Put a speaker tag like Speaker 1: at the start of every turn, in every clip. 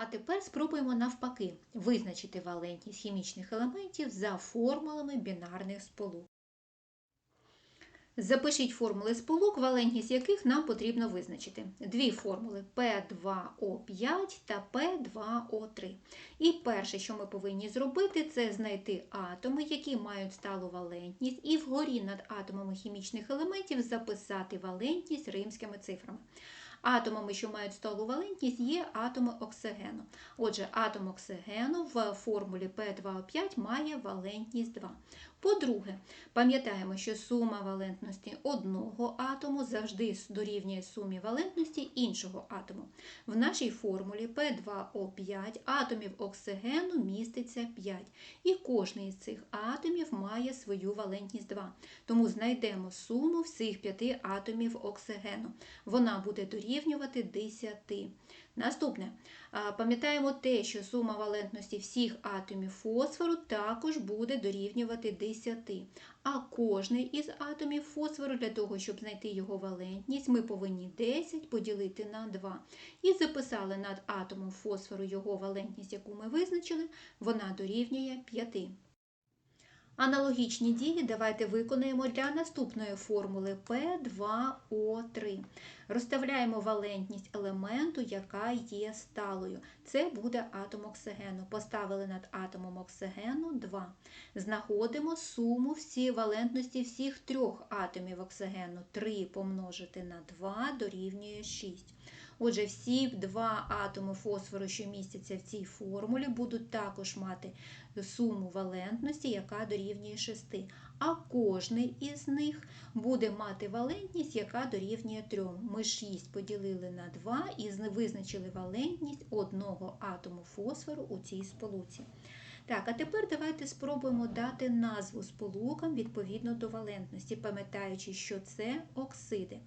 Speaker 1: А тепер спробуємо навпаки визначити валентність хімічних елементів за формулами бінарних сполук. Запишіть формули сполук, валентність яких нам потрібно визначити. Дві формули P2O5 та P2O3. І перше, що ми повинні зробити, це знайти атоми, які мають сталу валентність, і вгорі над атомами хімічних елементів записати валентність римськими цифрами. Атомами, що мають сталу валентність, є атоми оксигену. Отже, атом оксигену в формулі P2O5 має валентність 2. По-друге, пам'ятаємо, що сума валентності одного атому завжди дорівнює сумі валентності іншого атому. В нашій формулі P2O5 атомів оксигену міститься 5, і кожний із цих атомів має свою валентність 2. Тому знайдемо суму всіх 5 атомів оксигену. Вона буде дорівнювати 10. Наступне, пам'ятаємо те, що сума валентності всіх атомів фосфору також буде дорівнювати 10. А кожний із атомів фосфору, для того, щоб знайти його валентність, ми повинні 10 поділити на 2. І записали над атомом фосфору його валентність, яку ми визначили, вона дорівнює 5. Аналогічні дії давайте виконаємо для наступної формули P2O3. Розставляємо валентність елементу, яка є сталою. Це буде атом оксигену. Поставили над атомом оксигену 2. Знаходимо суму всі валентності всіх трьох атомів оксигену. 3 помножити на 2 дорівнює 6. Отже, всі два атоми фосфору, що містяться в цій формулі, будуть також мати суму валентності, яка дорівнює 6. А кожний із них буде мати валентність, яка дорівнює 3. Ми 6 поділили на 2 і визначили валентність одного атому фосфору у цій сполуці. Так, а тепер давайте спробуємо дати назву сполукам відповідно до валентності, пам'ятаючи, що це оксиди.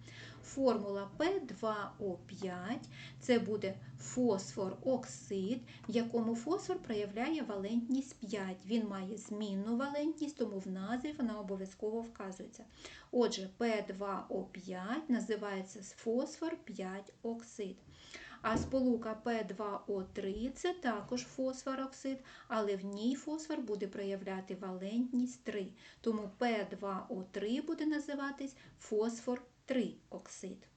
Speaker 1: Формула P2O5 це буде фосфор-оксид, в якому фосфор проявляє валентність 5. Він має змінну валентність, тому в назві вона обов'язково вказується. Отже, P2O5 називається фосфор 5 оксид. А сполука P2O3 це також фосфороксид, але в ній фосфор буде проявляти валентність 3. Тому P2O3 буде називатись фосфор 3 оксид.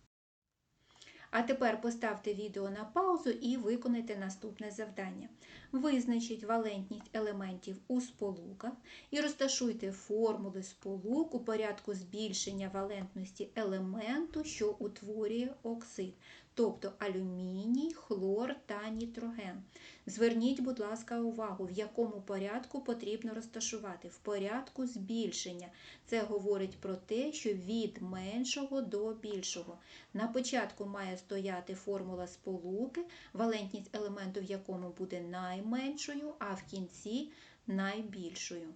Speaker 1: А тепер поставте відео на паузу і виконайте наступне завдання. Визначіть валентність елементів у сполуках і розташуйте формули сполук у порядку збільшення валентності елементу, що утворює оксид, тобто алюміній, хлор та нітроген. Зверніть, будь ласка, увагу, в якому порядку потрібно розташувати. В порядку збільшення. Це говорить про те, що від меншого до більшого. На початку має стояти формула сполуки, валентність елементу, в якому буде найменшою, а в кінці найбільшою.